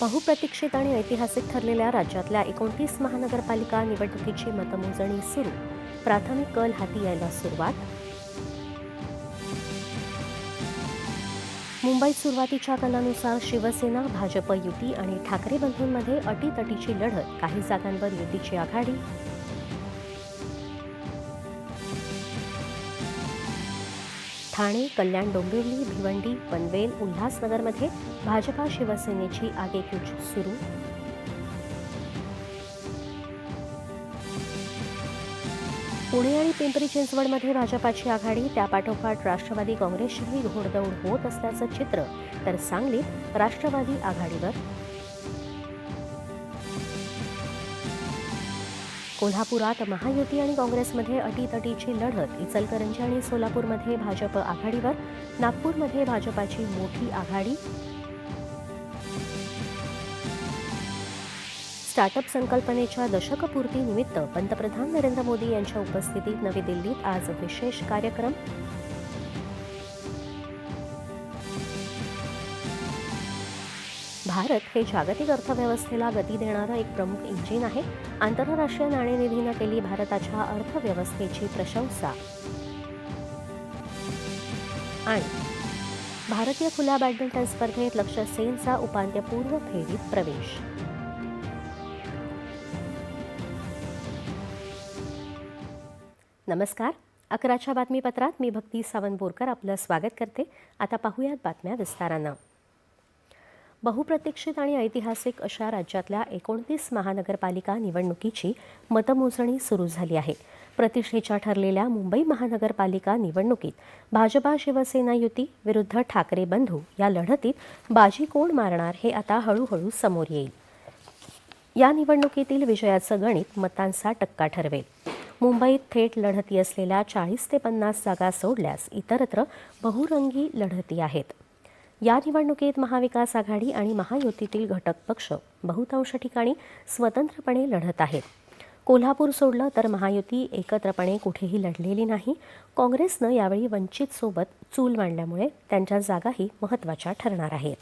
बहुप्रतीक्षित आणि ऐतिहासिक ठरलेल्या राज्यातल्या एकोणतीस महानगरपालिका निवडणुकीची मतमोजणी सुरू. प्राथमिक कल हाती यायला सुरुवात. मुंबईत सुरुवातीच्या कलानुसार शिवसेना भाजप युती आणि ठाकरे बंधूंमध्ये अटीतटीची लढत. काही जागांवर युतीची आघाडी. ठाणे कल्याण डोंबिवली भिवंडी पनवेल उल्हासनगरमध्ये भाजपा शिवसेनेची आगेकूच सुरू. पुणे आणि पिंपरी चिंचवडमध्ये भाजपाची आघाडी त्यापाठोपाठ राष्ट्रवादी काँग्रेसचीही घोडदौड होत असल्याचं चित्र तर सांगलीत राष्ट्रवादी आघाडीवर कोल्हापुरात महायुती आणि काँग्रेसमध्ये अटीतटीची लढत इचलकरंजी आणि सोलापूरमध्ये भाजप आघाडीवर नागपूरमध्ये भाजपाची मोठी आघाडी. स्टार्टअप संकल्पनेच्या दशकपूर्तीनिमित्त पंतप्रधान नरेंद्र मोदी यांच्या उपस्थितीत नवी दिल्लीत आज विशेष कार्यक्रम. भारत हे जागतिक अर्थव्यवस्थेला गती देणारं एक प्रमुख इंजिन आहे. आंतरराष्ट्रीय नाणेनिधीनं केली भारताच्या अर्थव्यवस्थेची प्रशंसा. आणि भारतीय खुल्या बॅडमिंटन स्पर्धेत लक्ष्य सेनचा उपांत्यपूर्व फेरीत प्रवेश. नमस्कार. अकराच्या बातमीपत्रात मी भक्ती सावंत बोरकर आपलं स्वागत करते. आता पाहूयात बातम्या विस्तारानं. बहुप्रतीक्षित आणि ऐतिहासिक अशा राज्यातल्या एकोणतीस महानगरपालिका निवडणुकीची मतमोजणी सुरू झाली आहे. प्रतिष्ठेच्या ठरलेल्या मुंबई महानगरपालिका निवडणुकीत भाजपा शिवसेना युती विरुद्ध ठाकरे बंधू या लढतीत बाजी कोण मारणार हे आता हळूहळू समोर येईल. या निवडणुकीतील विजयाचं गणित मतांचा टक्का ठरवेल. मुंबईत थेट लढती असलेल्या चाळीस ते पन्नास जागा सोडल्यास इतरत्र बहुरंगी लढती आहेत. या निवडणुकीत महाविकास आघाडी आणि महायुतीतील घटक पक्ष बहुतांश ठिकाणी स्वतंत्रपणे लढत आहेत. कोल्हापूर सोडलं तर महायुती एकत्रपणे कुठेही लढलेली नाही. काँग्रेसनं यावेळी वंचित सोबत चूल मांडल्यामुळे त्यांच्या जागाही महत्त्वाच्या ठरणार आहेत.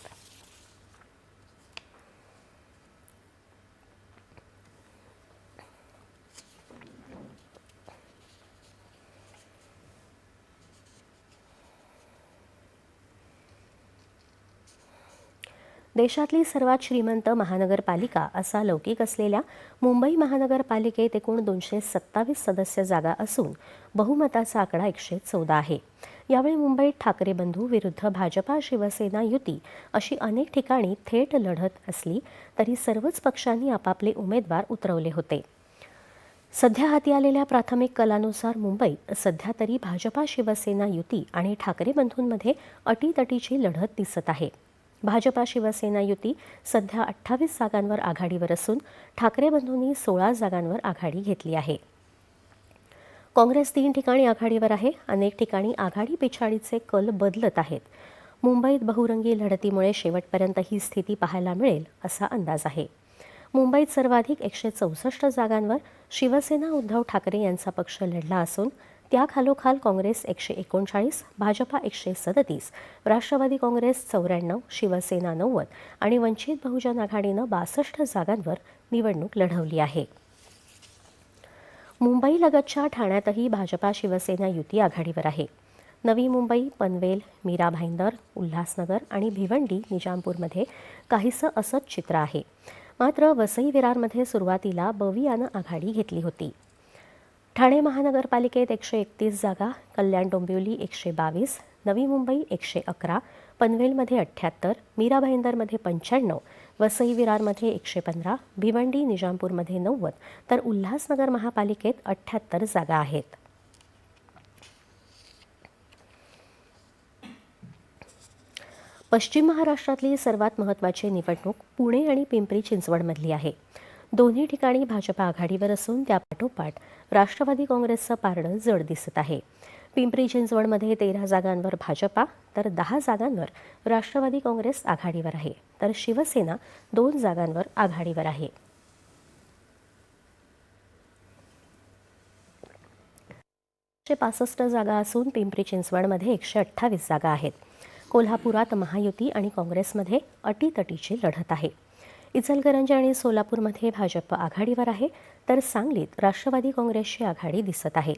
देशातली सर्वात श्रीमंत महानगरपालिका असा लौकिक असलेल्या मुंबई महानगरपालिकेत एकूण दोनशे सत्तावीस सदस्य जागा असून बहुमताचा आकडा एकशे चौदा आहे. यावेळी मुंबईत ठाकरे बंधू विरुद्ध भाजपा शिवसेना युती अशी अनेक ठिकाणी थेट लढत असली तरी सर्वच पक्षांनी आपापले उमेदवार उतरवले होते. सध्या हाती आलेल्या प्राथमिक कलानुसार मुंबईत सध्या तरी भाजपा शिवसेना युती आणि ठाकरे बंधूंमध्ये अटीतटीची लढत दिसत आहे. भाजपा शिवसेना युती सध्या अठ्ठावीस जागांवर आघाडीवर असून ठाकरे बंधूंनी सोळा जागांवर आघाडी घेतली आहे. काँग्रेस तीन ठिकाणी आघाडीवर आहे. अनेक ठिकाणी आघाडी पिछाडीचे कल बदलत आहेत. मुंबईत बहुरंगी लढतीमुळे शेवटपर्यंत ही स्थिती पाहायला मिळेल असा अंदाज आहे. मुंबईत सर्वाधिक एकशे चौसष्ट जागांवर शिवसेना उद्धव ठाकरे यांचा पक्ष लढला असून त्याखालोखाल काँग्रेस एकशे एकोणचाळीस भाजपा एकशे सदतीस राष्ट्रवादी काँग्रेस चौऱ्याण्णव शिवसेना नव्वद आणि वंचित बहुजन आघाडीनं बासष्ट जागांवर निवडणूक लढवली आहे. मुंबईलगतच्या ठाण्यातही भाजपा शिवसेना युती आघाडीवर आहे. नवी मुंबई पनवेल मीरा भाईंदर उल्हासनगर आणि भिवंडी निजामपूरमध्ये काहीसं असंच चित्र आहे. मात्र वसई विरारमध्ये सुरुवातीला बवियानं आघाडी घेतली होती. ठाणे महानगरपालिकेत एकशे एकतीस जागा कल्याण डोंबिवली एकशे बावीस नवी मुंबई एकशे अकरा पनवेलमध्ये अठ्ठ्याहत्तर मीरा भाईंदरमध्ये पंच्याण्णव वसई विरारमध्ये एकशे पंधरा भिवंडी निजामपूरमध्ये नव्वद तर उल्हासनगर महापालिकेत अठ्ठ्याहत्तर जागा आहेत. पश्चिम महाराष्ट्रातली सर्वात महत्त्वाची निवडणूक पुणे आणि पिंपरी चिंचवडमधली आहे. दोन्ही ठिकाणी भाजपा आघाडीवर असून त्यापाठोपाठ राष्ट्रवादी काँग्रेसचं पारडं जड दिसत आहे. पिंपरी चिंचवडमध्ये तेरा जागांवर भाजपा तर दहा जागांवर राष्ट्रवादी काँग्रेस आघाडीवर आहे. तर शिवसेना दोन जागांवर आघाडीवर आहे. एकशे पासष्ट जागा असून पिंपरी चिंचवडमध्ये एकशे अठ्ठावीस जागा आहेत. कोल्हापुरात महायुती आणि काँग्रेसमध्ये अटीतटीची लढत आहे. इचलकरंजी आणि सोलापूरमध्ये भाजप आघाडीवर आहे तर सांगलीत राष्ट्रवादी काँग्रेसची आघाडी दिसत आहे.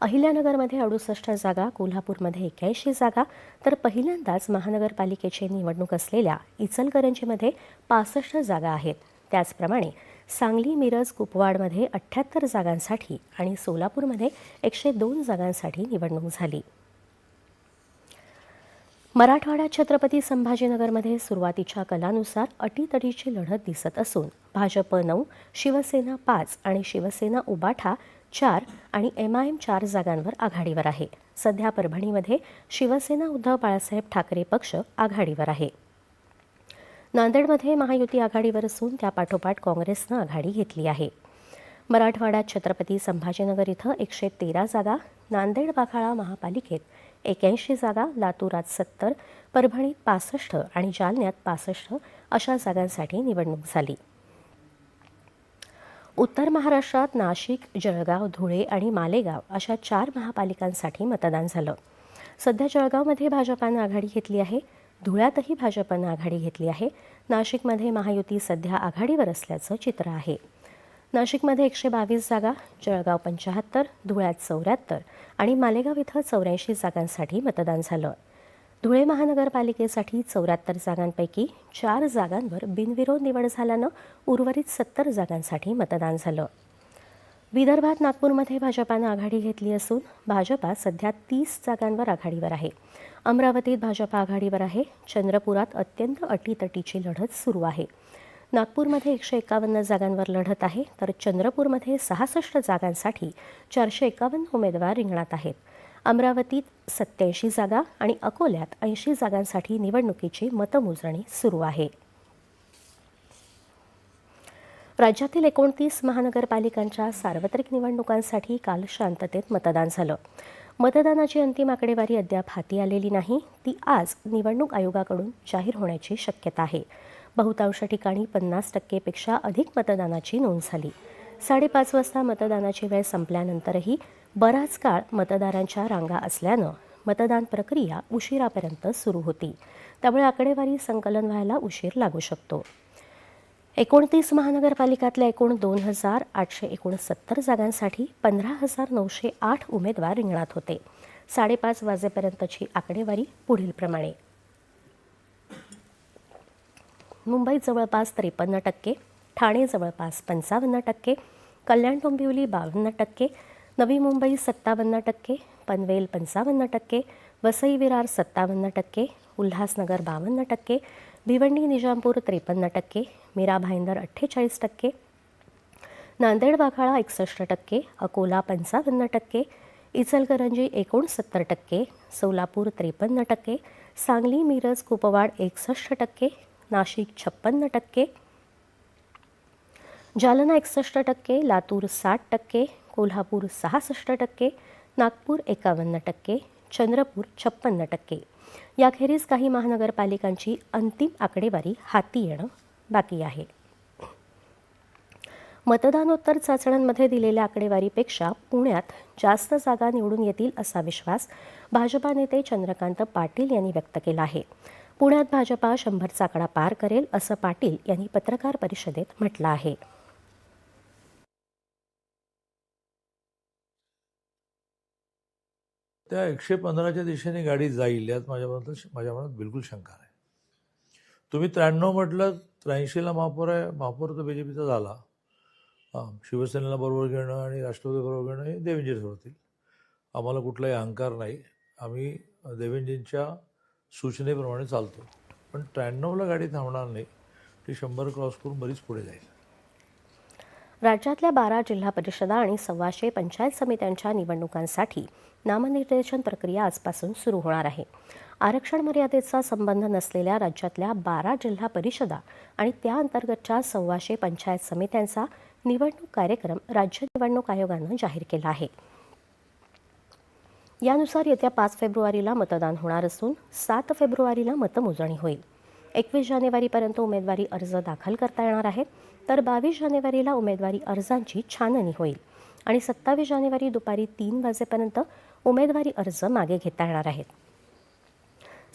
अहिल्यानगरमध्ये अडुसष्ट जागा कोल्हापूरमध्ये एक्याऐंशी जागा तर पहिल्यांदाच महानगरपालिकेची निवडणूक असलेल्या इचलकरंजीमध्ये पासष्ट जागा आहेत. त्याचप्रमाणे सांगली मिरज कुपवाडमध्ये अठ्ठ्याहत्तर जागांसाठी आणि सोलापूरमध्ये एकशे दोन जागांसाठी निवडणूक झाली. मराठवाड्यात छत्रपती संभाजीनगरमध्ये सुरुवातीच्या कलानुसार अटीतटीची लढत दिसत असून भाजप नऊ शिवसेना पाच आणि शिवसेना उबाठा चार आणि एम आय एम चार जागांवर आघाडीवर आहे. सध्या परभणीमध्ये शिवसेना उद्धव बाळासाहेब ठाकरे पक्ष आघाडीवर आहे. नांदेडमध्ये महायुती आघाडीवर असून त्यापाठोपाठ काँग्रेसनं आघाडी घेतली आहे. मराठवाड्यात छत्रपती संभाजीनगर इथं एकशे तेरा जागा नांदेड वाघाळा महापालिकेत एक्याऐंशी जागा लातूरात सत्तर परभणीत पासष्ट आणि जालन्यात पासष्ट अशा जागांसाठी निवडणूक झाली. उत्तर महाराष्ट्रात नाशिक जळगाव धुळे आणि मालेगाव अशा चार महापालिकांसाठी मतदान झालं. सध्या जळगावमध्ये भाजपानं आघाडी घेतली आहे. धुळ्यातही भाजपानं आघाडी घेतली आहे. नाशिकमध्ये महायुती सध्या आघाडीवर असल्याचं चित्र आहे. नाशिकमध्ये एकशे बावीस जागा जळगाव पंच्याहत्तर धुळ्यात चौऱ्याहत्तर आणि मालेगाव इथं चौऱ्याऐंशी जागांसाठी मतदान झालं. धुळे महानगरपालिकेसाठी चौऱ्याहत्तर जागांपैकी चार जागांवर बिनविरोध निवड झाल्यानं उर्वरित सत्तर जागांसाठी मतदान झालं. विदर्भात नागपूरमध्ये भाजपानं आघाडी घेतली असून भाजपा सध्या तीस जागांवर आघाडीवर आहे. अमरावतीत भाजपा आघाडीवर आहे. चंद्रपुरात अत्यंत अटीतटीची लढत सुरू आहे. नागपूरमध्ये एकशे एकावन्न जागांवर लढत आहे तर चंद्रपूरमध्ये सहासष्ट जागांसाठी चारशे एकावन्न उमेदवार रिंगणात आहेत. अमरावतीत सत्याऐंशी जागा आणि अकोल्यात ऐंशी जागांसाठी निवडणुकीची मतमोजणी सुरू आहे. राज्यातील एकोणतीस महानगरपालिकांच्या सार्वत्रिक निवडणुकांसाठी काल शांततेत मतदान झालं. मतदानाची अंतिम आकडेवारी अद्याप हाती आलेली नाही ती आज निवडणूक आयोगाकडून जाहीर होण्याची शक्यता आहे. बहुतांश ठिकाणी पन्नास टक्केपेक्षा अधिक मतदानाची नोंद झाली. साडेपाच वाजता मतदानाची वेळ संपल्यानंतरही बराच काळ मतदारांच्या रांगा असल्यानं मतदान प्रक्रिया उशिरापर्यंत सुरू होती. त्यामुळे आकडेवारी संकलन व्हायला उशीर लागू शकतो. एकोणतीस महानगरपालिकातल्या एकूण दोन हजार आठशे एकोणसत्तर जागांसाठी पंधरा हजार नऊशे आठ उमेदवार रिंगणात होते. साडेपाच वाजेपर्यंतची आकडेवारी पुढीलप्रमाणे. मुंबईत जवळपास त्रेपन्न टक्के ठाणे जवळपास पंचावन्न टक्के कल्याण डोंबिवली बावन्न टक्के नवी मुंबई सत्तावन्न टक्के पनवेल पंचावन्न टक्के वसई विरार सत्तावन्न टक्के उल्हासनगर बावन्न टक्के भिवंडी निजामपूर त्रेपन्न टक्के मीरा भाईंदर अठ्ठेचाळीस टक्के नांदेड वाघाळा एकसष्ट टक्के अकोला पंचावन्न टक्के इचलकरंजी एकोणसत्तर टक्के सोलापूर त्रेपन्न टक्के सांगली मिरज कुपवाड एकसष्ट टक्के नाशिक छप्पन्न टक्के जालना एकसष्ट टक्के लातूर साठ टक्के कोल्हापूर सहासष्ट टक्के नागपूर एकावन्न टक्के चंद्रपूर छप्पन्न टक्के. याखेरीज काही महानगरपालिकांची अंतिम आकडेवारी हाती येणं बाकी आहे. मतदानोत्तर चाचण्यांमध्ये दिलेल्या आकडेवारीपेक्षा पुण्यात जास्त जागा निवडून येतील असा विश्वास भाजपा नेते चंद्रकांत पाटील यांनी व्यक्त केला आहे. पुण्यात भाजपा शंभरचा आकडा पार करेल असं पाटील यांनी पत्रकार परिषदेत म्हटलं आहे. त्या एकशे पंधराच्या दिशेने गाडी जाईल यात माझ्याबद्दल माझ्या मनात बिलकुल शंका नाही. तुम्ही त्र्याण्णव म्हटलं त्र्याऐंशीला महापौर आहे महापौर तर बी जे पीचा झाला. हां शिवसेनेला बरोबर घेणं आणि राष्ट्रवादी बरोबर घेणं हे देवेंजी होतील आम्हाला कुठलाही अहंकार नाही. आम्ही देवेंजींच्या सूचनेप्रमाणे चालतो. पण त्र्याण्णवला गाडी थांबणार नाही ती शंभर क्रॉस करून बरीच पुढे जाईल. राज्यातल्या बारा जिल्हा परिषदा आणि सव्वाशे पंचायत समित्यांच्या निवडणुकांसाठी नामनिर्देशन प्रक्रिया आजपासून सुरू होणार आहे. आरक्षण मर्यादेचा संबंध नसलेल्या राज्यातल्या बारा जिल्हा परिषदा आणि त्या अंतर्गतच्या सव्वाशे पंचायत समित्यांचा निवडणूक कार्यक्रम राज्य निवडणूक आयोगानं जाहीर केला आहे. यानुसार येत्या पाच फेब्रुवारीला मतदान होणार असून सात फेब्रुवारीला मतमोजणी होईल. एकवीस जानेवारीपर्यंत उमेदवारी अर्ज दाखल करता येणार आहेत तर बावीस जानेवारीला उमेदवारी अर्जांची छाननी होईल आणि सत्तावीस जानेवारी दुपारी तीन वाजेपर्यंत उमेदवारी अर्ज मागे घेता येणार आहेत.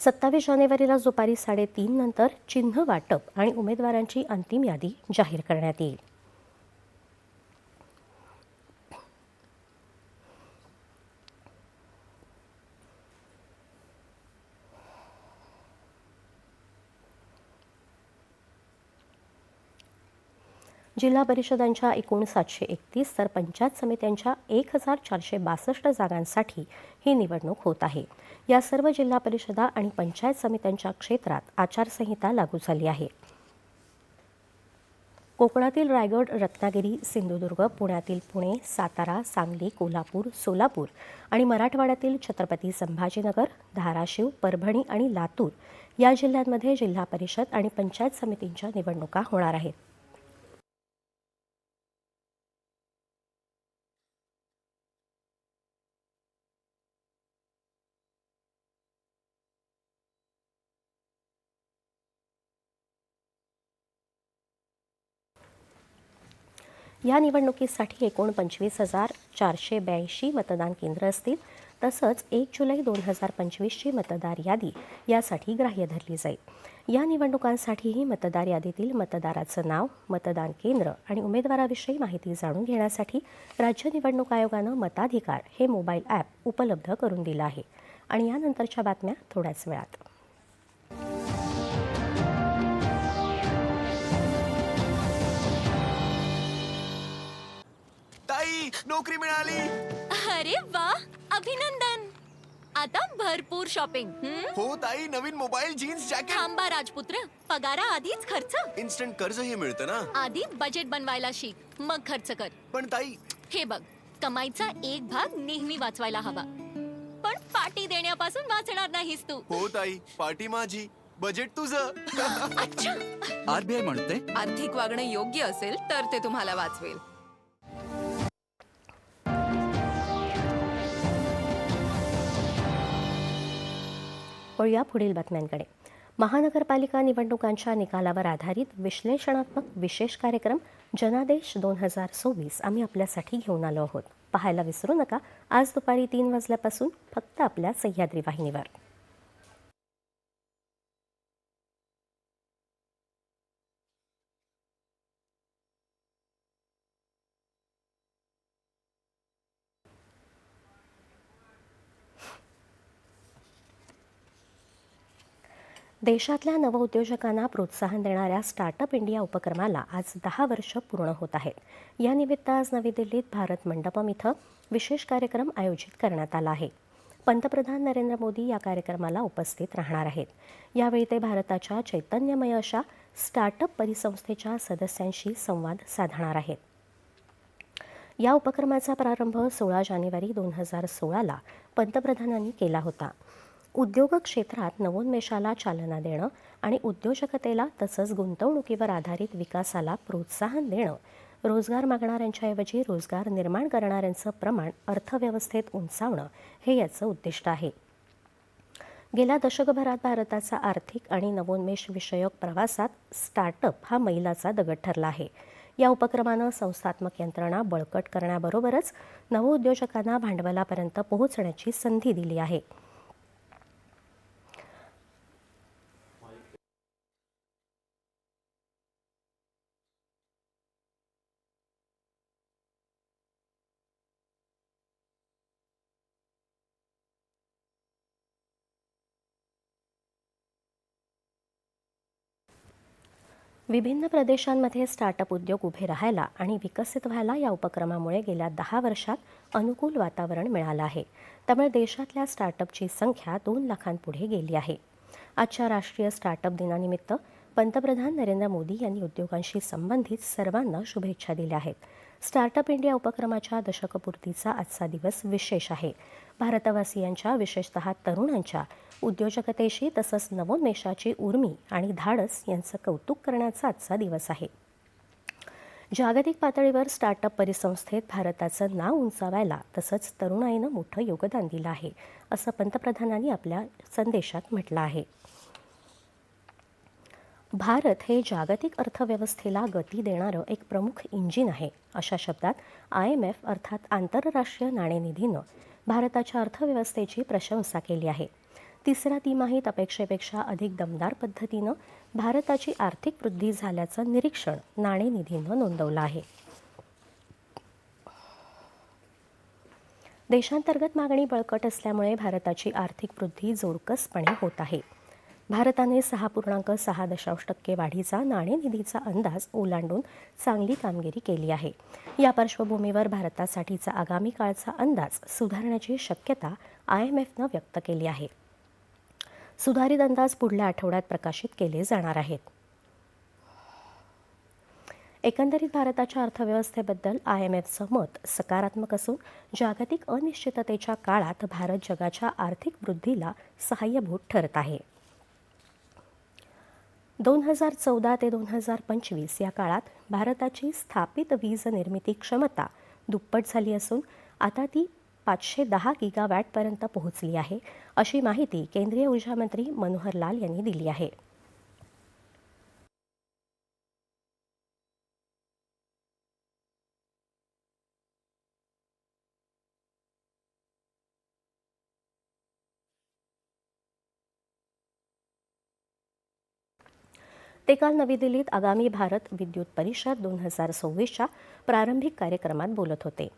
सत्तावीस जानेवारीला दुपारी साडेतीन नंतर चिन्ह वाटप आणि उमेदवारांची अंतिम यादी जाहीर करण्यात येईल. जिल्हा परिषदांच्या एकूण सातशे एकतीस तर पंचायत समित्यांच्या एक हजार चारशे बासष्ट जागांसाठी ही निवडणूक होत आहे. या सर्व जिल्हा परिषदा आणि पंचायत समित्यांच्या क्षेत्रात आचारसंहिता लागू झाली आहे. कोकणातील रायगड रत्नागिरी सिंधुदुर्ग पुण्यातील पुणे सातारा सांगली कोल्हापूर सोलापूर आणि मराठवाड्यातील छत्रपती संभाजीनगर धाराशिव परभणी आणि लातूर या जिल्ह्यांमध्ये जिल्हा परिषद आणि पंचायत समितींच्या निवडणुका होणार आहेत. या निवडणुकीसाठी एकूण पंचवीस हजार चारशे ब्याऐंशी मतदान केंद्र असतील. तसंच एक जुलै दोन हजार पंचवीसची मतदार यादी यासाठी ग्राह्य धरली जाईल. या निवडणुकांसाठीही मतदार यादीतील मतदाराचं नाव मतदान केंद्र आणि उमेदवाराविषयी माहिती जाणून घेण्यासाठी राज्य निवडणूक आयोगानं मताधिकार हे मोबाईल ॲप उपलब्ध करून दिलं आहे. आणि यानंतरच्या बातम्या थोड्याच वेळात. नोकरी मिळाली. अरे वा अभिनंदन. आता भरपूर शॉपिंग हं? हो ताई नवीन मोबाईल जीन्स जॅकेट थांबा राजपुत्र पगारा आधीच खर्च. इन्स्टंट कर्जही मिळतं ना? आधी बजेट बनवायला शिक मग खर्च कर. पण ताई हे बघ कमाईचा एक भाग नेहमी वाचवायला हवा. पण पार्टी देण्यापासून वाचणार नाहीस तू. हो ताई पार्टी माझी बजेट तुझं. अच्छा. आरबीआय म्हणते. आर्थिक वागणं योग्य असेल तर ते तुम्हाला वाचवेल. वळूया पुढील बातम्यांकडे. महानगरपालिका निवडणुकांच्या निकालावर आधारित विश्लेषणात्मक विशेष कार्यक्रम जनादेश दोन हजार सव्वीस आम्ही आपल्यासाठी घेऊन आलो आहोत. पाहायला विसरू नका. आज दुपारी तीन वाजल्यापासून फक्त आपल्या सह्याद्री वाहिनीवर. देशातल्या नवउद्योजकांना प्रोत्साहन देणाऱ्या स्टार्टअप इंडिया उपक्रमाला आज दहा वर्ष पूर्ण होत आहेत. या निमित्त आज नवी दिल्लीत भारत मंडपम इथं विशेष कार्यक्रम आयोजित करण्यात आला आहे. पंतप्रधान नरेंद्र मोदी या कार्यक्रमाला उपस्थित राहणार आहेत. यावेळी ते भारताच्या चैतन्यमय अशा स्टार्टअप परिसंस्थेच्या सदस्यांशी संवाद साधणार आहेत. या उपक्रमाचा प्रारंभ सोळा जानेवारी दोन हजार सोळाला पंतप्रधानांनी केला होता. उद्योग क्षेत्रात नवोन्मेषाला चालना देणं आणि उद्योजकतेला तसंच गुंतवणुकीवर आधारित विकासाला प्रोत्साहन देणं. रोजगार मागणाऱ्यांच्याऐवजी रोजगार निर्माण करणाऱ्यांचं प्रमाण अर्थव्यवस्थेत उंचावणं हे याचं उद्दिष्ट आहे. गेल्या दशकभरात भारताचा आर्थिक आणि नवोन्मेष विषयक प्रवासात स्टार्टअप हा मैलाचा दगड ठरला आहे. या उपक्रमानं संस्थात्मक यंत्रणा बळकट करण्याबरोबरच नवउद्योजकांना भांडवलापर्यंत पोहोचण्याची संधी दिली आहे. विभिन्न प्रदेशांमध्ये स्टार्टअप उद्योग उभे राहायला आणि विकसित व्हायला या उपक्रमामुळे गेल्या दहा वर्षात अनुकूल वातावरण मिळालं आहे. त्यामुळे देशातल्या स्टार्टअपची संख्या दोन लाखांपुढे गेली आहे. आजच्या राष्ट्रीय स्टार्टअप दिनानिमित्त पंतप्रधान नरेंद्र मोदी यांनी उद्योगांशी संबंधित सर्वांना शुभेच्छा दिल्या आहेत. स्टार्टअप इंडिया उपक्रमाच्या दशकपूर्तीचा आजचा दिवस विशेष आहे. भारतवासियांच्या विशेषतः तरुणांच्या उद्योजकतेशी तसंच नवोन्मेषाची उर्मी आणि धाडस यांचं कौतुक करण्याचा आजचा दिवस आहे. जागतिक पातळीवर स्टार्टअप परिसंस्थेत भारताचं नाव उंचावायला तसंच तरुणाईनं मोठं योगदान दिलं आहे असं पंतप्रधानांनी आपल्या संदेशात म्हटलं आहे. भारत हे जागतिक अर्थव्यवस्थेला गती देणारं एक प्रमुख इंजिन आहे अशा शब्दात आय एम एफ अर्थात आंतरराष्ट्रीय नाणेनिधीनं भारताच्या अर्थव्यवस्थेची प्रशंसा केली आहे. तिसऱ्या तिमाहीत अपेक्षेपेक्षा अधिक दमदार पद्धतीनं भारताची आर्थिक वृद्धी झाल्याचं निरीक्षण नाणेनिधीनं नोंदवलं आहे. देशांतर्गत मागणी बळकट असल्यामुळे भारताची आर्थिक वृद्धी जोरकसपणे होत आहे. भारताने सहा पूर्णांक सहा दशांश टक्के वाढीचा नाणेनिधीचा अंदाज ओलांडून चांगली कामगिरी केली आहे. या पार्श्वभूमीवर भारतासाठीचा आगामी काळचा अंदाज सुधारण्याची शक्यता आय एम एफनं व्यक्त केली आहे. सुधारित अंदाज पुढल्या आठवड्यात प्रकाशित केले जाणार आहेत. एकंदरीत भारताच्या अर्थव्यवस्थेबद्दल आय एम एफचं मत सकारात्मक असून जागतिक अनिश्चिततेच्या काळात भारत जगाच्या आर्थिक वृद्धीला सहाय्यभूत ठरत आहे. दोन हजार चौदा ते दोन हजार पंचवीस या काळात भारताची स्थापित वीज निर्मिती क्षमता दुप्पट झाली असून आता ती पाचशे दहा गिगावॅटपर्यंत पोहोचली आहे अशी माहिती केंद्रीय ऊर्जा मंत्री मनोहर लाल यांनी दिली आहे. ते काल नवी दिल्लीत आगामी भारत विद्युत परिषद दोन हजार सव्वीसच्या प्रारंभिक कार्यक्रमात बोलत होते.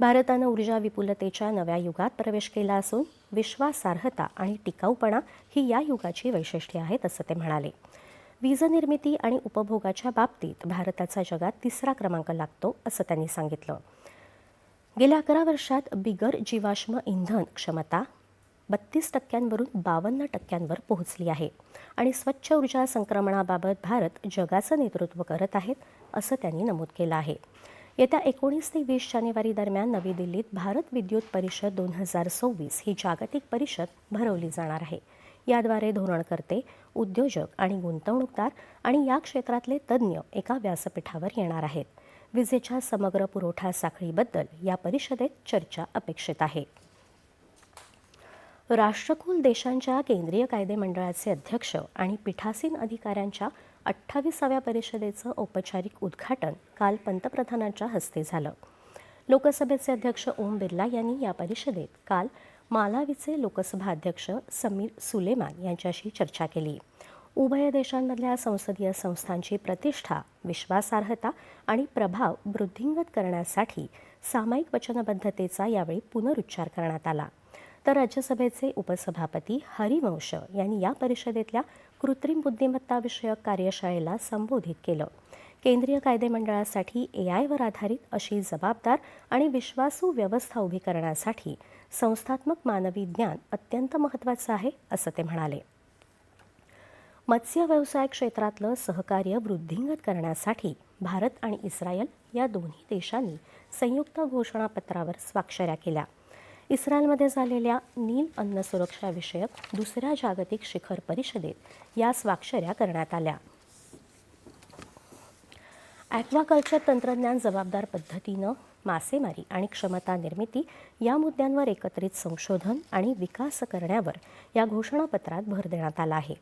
भारतानं ऊर्जा विपुलतेच्या नव्या युगात प्रवेश केला असून विश्वासार्हता आणि टिकाऊपणा ही या युगाची वैशिष्ट्ये आहेत असं ते म्हणाले. वीज निर्मिती आणि उपभोगाच्या बाबतीत भारताचा जगात तिसरा क्रमांक लागतो असं त्यांनी सांगितलं. गेल्या अकरा वर्षात बिगर जीवाश्म इंधन क्षमता बत्तीस टक्क्यांवरून बावन्न टक्क्यांवर पोहोचली आहे आणि स्वच्छ ऊर्जा संक्रमणाबाबत भारत जगाचं नेतृत्व करत आहेत असं त्यांनी नमूद केलं आहे. येत्या एकोणीस ते वीस जानेवारी दरम्यान नवी दिल्लीत भारत विद्युत परिषद दोन हजार सव्वीस ही जागतिक परिषद भरवली जाणार आहे. याद्वारे धोरणकर्ते उद्योजक आणि गुंतवणूकदार आणि या क्षेत्रातले तज्ज्ञ एका व्यासपीठावर येणार आहेत. विजेच्या समग्र पुरवठा साखळीबद्दल या परिषदेत चर्चा अपेक्षित आहे. राष्ट्रकुल देशांच्या केंद्रीय कायदे मंडळाचे अध्यक्ष आणि पीठासीन अधिकाऱ्यांच्या अठ्ठावीसाव्या परिषदेचं औपचारिक उद्घाटन काल पंतप्रधानांच्या हस्ते झालं. लोकसभेचे अध्यक्ष ओम बिर्ला यांनी या परिषदेत काल मालावीचे लोकसभा अध्यक्ष समीर सुलेमान यांच्याशी चर्चा केली. उभय देशांमधल्या संसदीय संस्थांची प्रतिष्ठा विश्वासार्हता आणि प्रभाव वृद्धिंगत करण्यासाठी सामायिक वचनबद्धतेचा यावेळी पुनरुच्चार करण्यात आला. तर राज्यसभेचे उपसभापती हरिवंश यांनी या परिषदेतल्या कृत्रिम बुद्धिमत्ताविषयक कार्यशाळेला संबोधित केलं. केंद्रीय कायदे मंडळासाठी ए आयवर आधारित अशी जबाबदार आणि विश्वासू व्यवस्था उभी करण्यासाठी संस्थात्मक मानवी ज्ञान अत्यंत महत्त्वाचं आहे असं ते म्हणाले. मत्स्य व्यवसाय क्षेत्रातलं सहकार्य वृद्धिंगत करण्यासाठी भारत आणि इस्रायल या दोन्ही देशांनी संयुक्त घोषणापत्रावर स्वाक्षऱ्या केल्या. इस्रायलमध्ये झालेल्या नील अन्न सुरक्षा विषयक दुसऱ्या जागतिक शिखर परिषदेत या स्वाक्षऱ्या करण्यात आल्या. ॲक्वाकल्चर तंत्रज्ञान जबाबदार पद्धतीनं मासेमारी आणि क्षमता निर्मिती या मुद्द्यांवर एकत्रित संशोधन आणि विकास करण्यावर या घोषणापत्रात भर देण्यात आला आहे.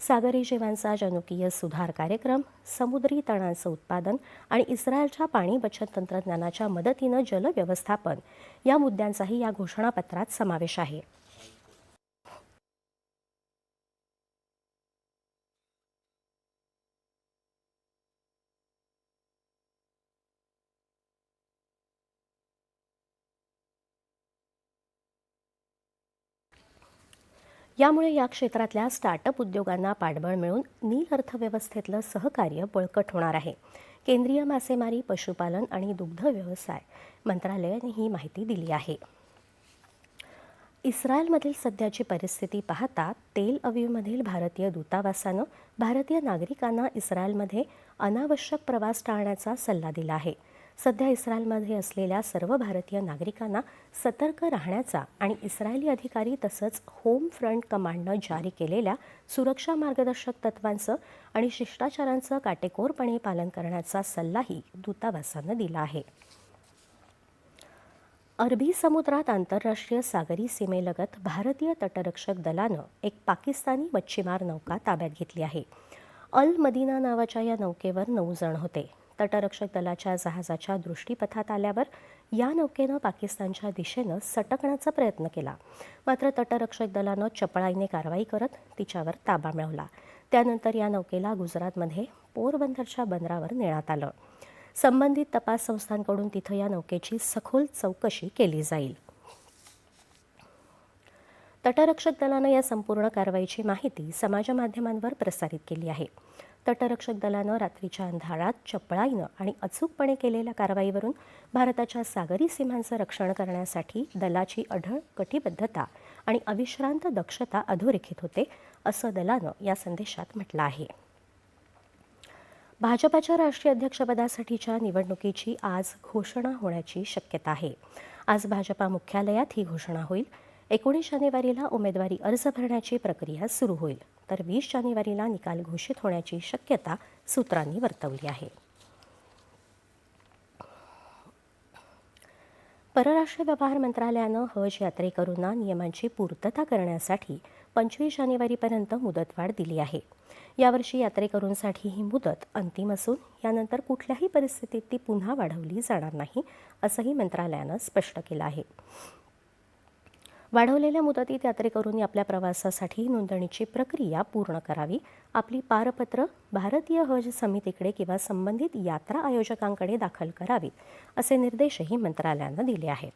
सागरी जीवांचा जनुकीय सुधार कार्यक्रम समुद्री तणांचं उत्पादन आणि इस्रायलच्या पाणी बचत तंत्रज्ञानाच्या मदतीनं जलव्यवस्थापन या मुद्द्यांचाही या घोषणापत्रात समावेश आहे. यामुळे या क्षेत्रातल्या स्टार्टअप उद्योगांना पाठबळ मिळून नील अर्थव्यवस्थेतलं सहकार्य बळकट होणार आहे. केंद्रीय मासेमारी पशुपालन आणि दुग्ध व्यवसाय मंत्रालयाने ही माहिती दिली आहे. इस्रायलमधील सध्याची परिस्थिती पाहता तेल अवीवमधील भारतीय दूतावासानं भारतीय नागरिकांना इस्रायलमध्ये अनावश्यक प्रवास टाळण्याचा सल्ला दिला आहे. सध्या इस्रायलमध्ये असलेल्या सर्व भारतीय नागरिकांना सतर्क राहण्याचा आणि इस्रायली अधिकारी तसंच होम फ्रंट कमांडनं जारी केलेल्या सुरक्षा मार्गदर्शक तत्वांचं आणि शिष्टाचारांचं काटेकोरपणे पालन करण्याचा सल्लाही दूतावासानं दिला आहे. अरबी समुद्रात आंतरराष्ट्रीय सागरी सीमेलगत भारतीय तटरक्षक दलानं एक पाकिस्तानी मच्छीमार नौका ताब्यात घेतली आहे. अल मदिना नावाच्या या नौकेवर नऊ जण होते. तटरक्षक दलाच्या जहाजाच्या दृष्टीपथात आल्यावर या नौकेनं पाकिस्तानच्या दिशेनं सटकण्याचा प्रयत्न केला. मात्र तटरक्षक दलानं चपळाईने कारवाई करत तिच्यावर ताबा मिळवला. त्यानंतर या नौकेला गुजरातमध्ये पोरबंदरच्या बंदरावर नेण्यात आलं. संबंधित तपास संस्थांकडून तिथं या नौकेची सखोल चौकशी केली जाईल. तटरक्षक दलानं या संपूर्ण कारवाईची माहिती समाजमाध्यमांवर प्रसारित केली आहे. तटरक्षक दलानं रात्रीच्या अंधारात चपळाईनं आणि अचूकपणे केलेल्या कारवाईवरून भारताच्या सागरी सीमांचं रक्षण करण्यासाठी दलाची अढळ कटिबद्धता आणि अविश्रांत दक्षता अधोरेखित होते असं दलानं या संदेशात म्हटलं आहे. भाजपाच्या राष्ट्रीय अध्यक्षपदासाठीच्या निवडणुकीची आज घोषणा होण्याची शक्यता आहे. आज भाजपा मुख्यालयात ही घोषणा होईल. एकोणीस जानेवारीला उमेदवारी अर्ज भरण्याची प्रक्रिया सुरू होईल. तर वीस जानेवारीला निकाल घोषित होण्याची शक्यता सूत्रांनी वर्तवली आहे. परराष्ट्र व्यवहार मंत्रालयानं हज यात्रेकरूंना नियमांची पूर्तता करण्यासाठी पंचवीस जानेवारीपर्यंत मुदतवाढ दिली आहे. यावर्षी यात्रेकरूंसाठी ही मुदत अंतिम असून यानंतर कुठल्याही परिस्थितीत ती पुन्हा वाढवली जाणार नाही असंही मंत्रालयानं स्पष्ट केलं आहे. वाढवलेल्या मुदतीत यात्रेकरूंनी आपल्या प्रवासासाठी नोंदणीची प्रक्रिया पूर्ण करावी. आपली पारपत्र भारतीय हज समितीकडे किंवा संबंधित यात्रा आयोजकांकडे दाखल करावीत असे निर्देशही मंत्रालयानं दिले आहेत.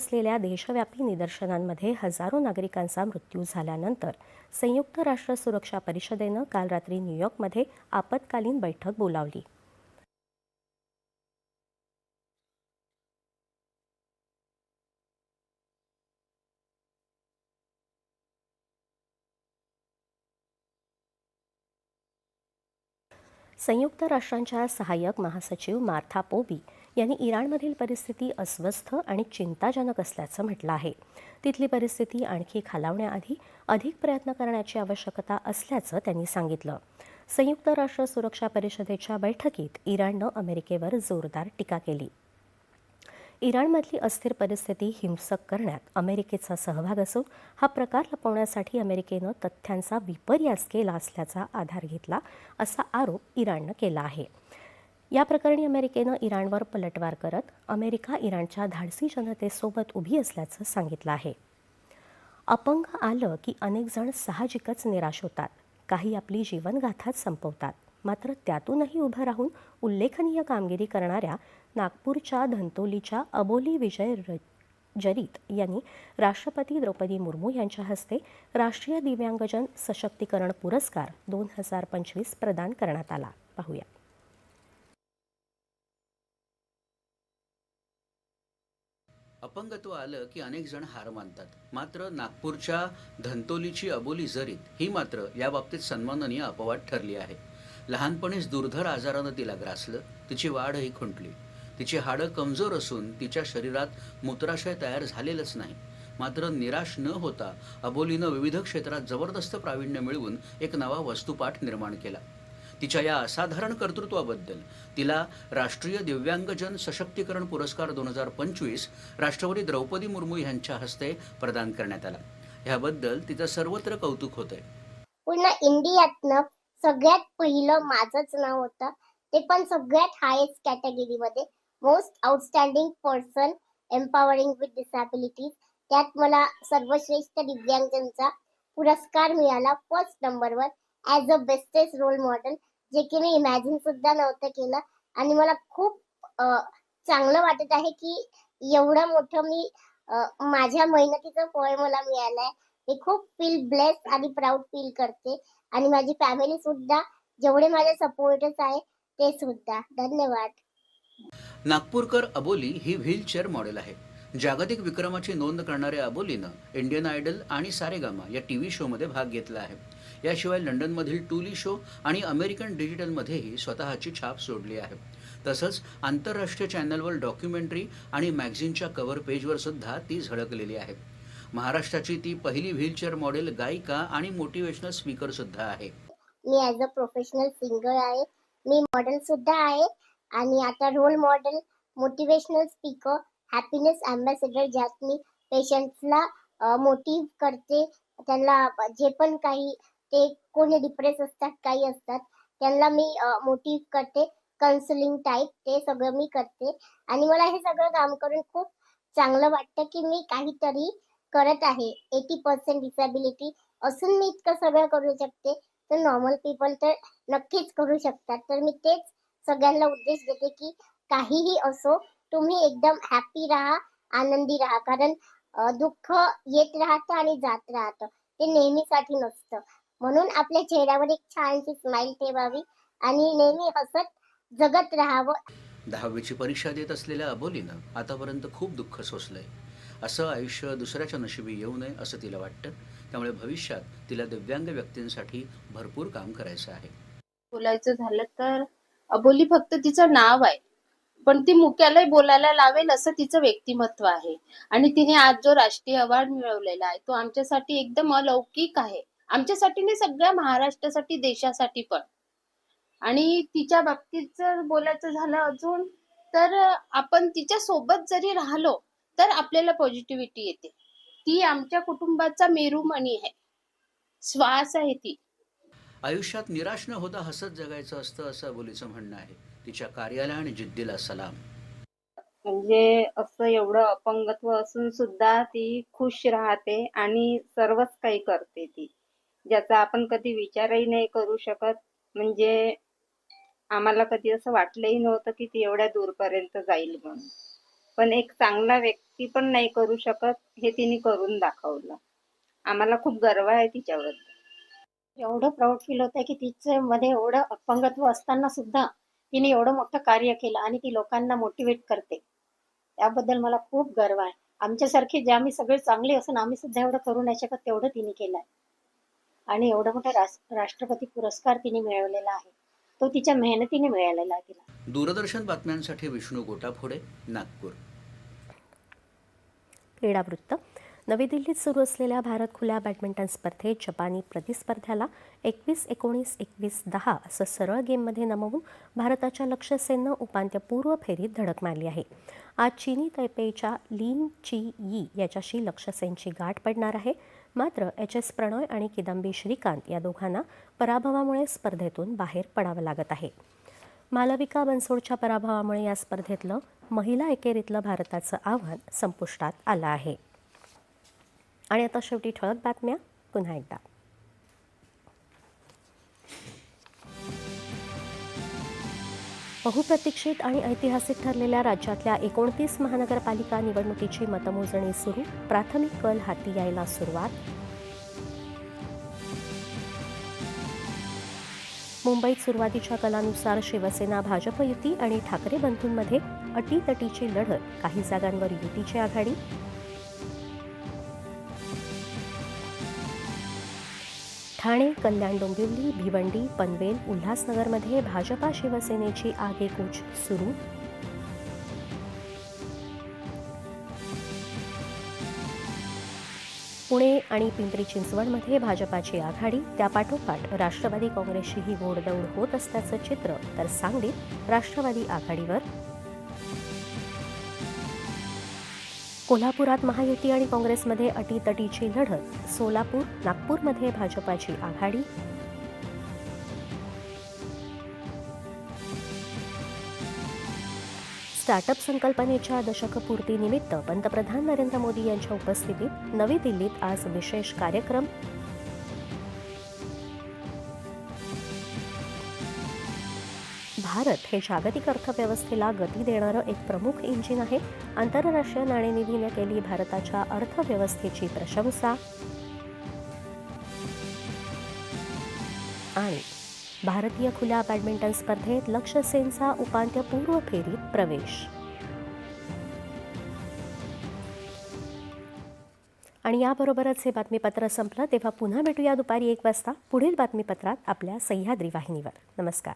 असलेल्या देशव्यापी निदर्शनांमध्ये हजारो नागरिकांचा मृत्यू झाल्यानंतर संयुक्त राष्ट्र सुरक्षा परिषदेनं काल रात्री न्यूयॉर्कमध्ये आपत्कालीन बैठक बोलावली. संयुक्त राष्ट्रांच्या सहाय्यक महासचिव मार्था पोबी यांनी इराणमधील परिस्थिती अस्वस्थ आणि चिंताजनक असल्याचं म्हटलं आहे. तिथली परिस्थिती आणखी खालावण्याआधी अधिक प्रयत्न करण्याची आवश्यकता असल्याचं त्यांनी सांगितलं. संयुक्त राष्ट्र सुरक्षा परिषदेच्या बैठकीत इराणनं अमेरिकेवर जोरदार टीका केली. इराणमधली अस्थिर परिस्थिती हिंसक करण्यात अमेरिकेचा सहभाग असून हा प्रकार लपवण्यासाठी अमेरिकेनं तथ्यांचा विपर्यास केला असल्याचा आधार घेतला असा आरोप इराणनं केला आहे. या प्रकरणी अमेरिकेनं इराणवर पलटवार करत अमेरिका इराणच्या धाडसी जनतेसोबत उभी असल्याचं सांगितलं आहे. अपंग आलं की अनेकजण साहजिकच निराश होतात काही आपली जीवनगाथाच संपवतात. मात्र त्यातूनही उभं राहून उल्लेखनीय कामगिरी करणाऱ्या नागपूरच्या धंतोलीच्या अबोली विजय र जरीत यांनी राष्ट्रपती द्रौपदी मुर्मू यांच्या हस्ते राष्ट्रीय दिव्यांगजन सशक्तीकरण पुरस्कार दोन हजार पंचवीस प्रदान करण्यात आला. पाहूया. अपंगत्व आलं की अनेक जण हार मानतात. मात्र नागपूरच्या धंतोलीची अबोली जरीत ही मात्र या बाबतीत सन्माननीय अपवाद ठरली आहे. लहानपणीच दुर्धर आजारानं तिला ग्रासलं तिची वाढही खुंटली. तिची हाडं कमजोर असून तिच्या शरीरात मूत्राशय तयार झालेलंच नाही. मात्र निराश न होता अबोलीनं विविध क्षेत्रात जबरदस्त प्रावीण्य मिळवून एक नवा वस्तुपाठ निर्माण केला. तिच्या या असाधारण कर्तृत्वाबद्दल तिला राष्ट्रीय दिव्यांगजन सशक्तीकरण पुरस्कार दोन हजार पंचवीस राष्ट्रपती द्रौपदी मुर्मू यांच्या हस्ते प्रदान करण्यात आला. ह्याबद्दल तिचं सर्वत्र कौतुक होतंय. पूर्ण इंडियातनं सगळ्यात पहिलं माझंच नाव होतं. ते पण सगळ्यात हायेस्ट कॅटेगरीमध्ये most outstanding person empowering with disabilities त्यात मला सर्वश्रेष्ठ दिव्यांगांचा पुरस्कार मिळाला फर्स्ट नंबरवर as a bestest role model जे की मी इमॅजिन सुद्धा नव्हतं केलं. आणि मला खूप चांगलं वाटत आहे की एवढं मोठं मी माझ्या मेहनतीचं फळ मला मिळालंय. मी खूप फील ब्लेस आणि प्राऊड फील करते. आणि माझी फॅमिली सुद्धा जेवढे माझे सपोर्टर्स आहे ते सुद्धा. धन्यवाद. नागपूरकर अबोली ही व्हीलचेअर मॉडेल आहे. जागतिक विक्रमाची नोंद करणाऱ्या अबोलीनं इंडियन आयडल आणि सारेगामा या टी व्ही शोमध्ये भाग घेतला आहे. याशिवाय लंडनमधील टूली शो आणि अमेरिकन डिजिटलमध्येही स्वतःची छाप सोडली आहे. तसंच आंतरराष्ट्रीय चॅनलवर डॉक्युमेंटरी आणि मॅगझिनच्या कव्हर पेजवर सुद्धा ती झळकलेली आहे. महाराष्ट्राची ती पहिली व्हीलचेअर मॉडेल गायिका आणि मोटिवेशनल स्पीकर सुद्धा आहे. मी ॲज अ प्रोफेशनल सिंगर आहे. मी मॉडेल सुद्धा आहे. आणि आता role model motivational speaker happiness ambassador ज्यात मी पेशंट्सला मोटिव्ह करते. त्यांना जे पण काही ते कोणी डिप्रेस असतात काही असतात त्यांना मी मोटिव्ह करते. कन्सलिंग टाईप ते सगळं मी करते. आणि मला हे सगळं काम करून खूप चांगलं वाटतं की मी काहीतरी करत आहे. एटी पर्सेंट डिसॅबिलिटी असून मी इतकं सगळं करू शकते. तर नॉर्मल पीपल तर नक्कीच करू शकतात. तर मी तेच सगळ्यांना उद्देश देते की काहीही असो तुम्ही एकदम हॅपी राहा आनंदी राहा. कारण दुःख येत राहतं आणि जात राहतं. ते नेहमीसाठी नसतं. म्हणून आपल्या चेहऱ्यावर एक छानशी स्माइल ठेवावी आणि नेहमी हसत जगत राहावं. दहावीची परीक्षा देत असलेल्या अबोलीनं आतापर्यंत खूप दुःख सोसलंय. असं आयुष्य दुसऱ्याच्या नशिबी येऊ नये असं तिला वाटतं. त्यामुळे भविष्यात तिला दिव्यांग व्यक्तींसाठी भरपूर काम करायचं आहे. बोलायचं झालं तर अबोली फक्त तिचं नाव आहे. पण ती मुक्यालाही बोलायला लावेल असं तिचं व्यक्तिमत्व आहे. आणि तिने आज जो राष्ट्रीय अवॉर्ड मिळवलेला आहे तो आमच्यासाठी एकदम अलौकिक आहे. आमच्यासाठी नाही सगळ्या महाराष्ट्रासाठी देशासाठी पण. आणि तिच्या बाबतीत जर बोलायचं झालं अजून तर आपण तिच्या सोबत जरी राहिलो तर आपल्याला पॉझिटिव्हिटी येते. ती आमच्या कुटुंबाचा मेरुमणी आहे. श्वास आहे ती. आयुष्यात निराश न होता हसत जगायचं असतं असं अबोलीचं म्हणणं आहे. तिच्या कार्याला आणि जिद्दीला सलाम. म्हणजे असं एवढं अपंगत्व असून सुद्धा ती खुश राहते आणि सर्वच काही करते ती. ज्याचा आपण कधी विचारही नाही करू शकत. म्हणजे आम्हाला कधी असं वाटलंही नव्हतं की ती एवढ्या दूरपर्यंत जाईल म्हणून. पण एक चांगला व्यक्ती पण नाही करू शकत हे तिने करून दाखवलं. आम्हाला खूप गर्व आहे तिच्याबद्दल. एवढं प्राऊड फील होतंय की तिच्या मध्ये एवढं अपंगत्व असताना सुद्धा तिने एवढं मोठं कार्य केलं आणि ती लोकांना मोटिवेट करते. त्याबद्दल मला खूप गर्व आहे. आमच्यासारखे जे आम्ही सगळे चांगले असून आम्ही सुद्धा एवढं करू नाही शकत तेवढं तिने केलं आहे आणि एवढं मोठा राष्ट्रपती पुरस्कार तिने मिळवलेला आहे. तो तिच्या मेहनतीने मिळालेला आहे तिला. दूरदर्शन बातम्यांसाठी विष्णू गोटाफोडे नागपूर. क्रीडावृत्त. नवी दिल्लीत सुरू असलेल्या भारत खुल्या बॅडमिंटन स्पर्धेत जपानी प्रतिस्पर्ध्याला एकवीस एकोणीस एकवीस दहा असं सरळ गेममध्ये नमवून भारताच्या लक्ष्य सेननं उपांत्यपूर्व फेरीत धडक मारली आहे. आज चीनी तैपेईच्या लिन ची यी याच्याशी लक्ष्य सेनची गाठ पडणार आहे. मात्र एच एस प्रणॉय आणि किदंबी श्रीकांत या दोघांना पराभवामुळे स्पर्धेतून बाहेर पडावं लागत आहे. मालविका बनसोडच्या पराभवामुळे या स्पर्धेतलं महिला एकेरीतलं भारताचं आव्हान संपुष्टात आलं आहे. आणि आता शेवटी ठळक बातम्या. पुन्हा एकदा. बहुप्रतीक्षित आणि ऐतिहासिक ठरलेल्या राज्यातल्या एकोणतीस महानगरपालिका निवडणुकीची मतमोजणी सुरू. प्राथमिक कल हाती यायला सुरुवात. मुंबईत सुरुवातीच्या कलानुसार शिवसेना भाजप युती आणि ठाकरे बंधूंमध्ये अटीतटीची लढत. काही जागांवर युतीची आघाडी. ठाणे कल्याण डोंबिवली भिवंडी पनवेल उल्हासनगरमध्ये भाजपा शिवसेनेची आगेकूच सुरू. पुणे आणि पिंपरी चिंचवडमध्ये भाजपाची आघाडी त्यापाठोपाठ राष्ट्रवादी काँग्रेसचीही घोडदौड होत असल्याचं चित्र तर सांगलीत राष्ट्रवादी आघाडीवर कोल्हापुरात महायुती आणि काँग्रेसमध्ये अटीतटीची लढत. सोलापूर नागपूरमध्ये भाजपाची आघाडी. स्टार्टअप संकल्पनेच्या दशकपूर्तीनिमित्त पंतप्रधान नरेंद्र मोदी यांच्या उपस्थितीत नवी दिल्लीत आज विशेष कार्यक्रम. भारत हे जागतिक अर्थव्यवस्थेला गती देणारं एक प्रमुख इंजिन आहे. आंतरराष्ट्रीय नाणेनिधीने केली भारताच्या अर्थव्यवस्थेची प्रशंसा. आणि भारतीय खुल्या बॅडमिंटन स्पर्धेत लक्ष्य सेनचा उपांत्यपूर्व फेरीत प्रवेश. आणि याबरोबरच हे बातमीपत्र संपलं तेव्हा पुन्हा भेटूया दुपारी एक वाजता. पुढील बातमीपत्रात आपल्या सह्याद्री वाहिनीवर. नमस्कार.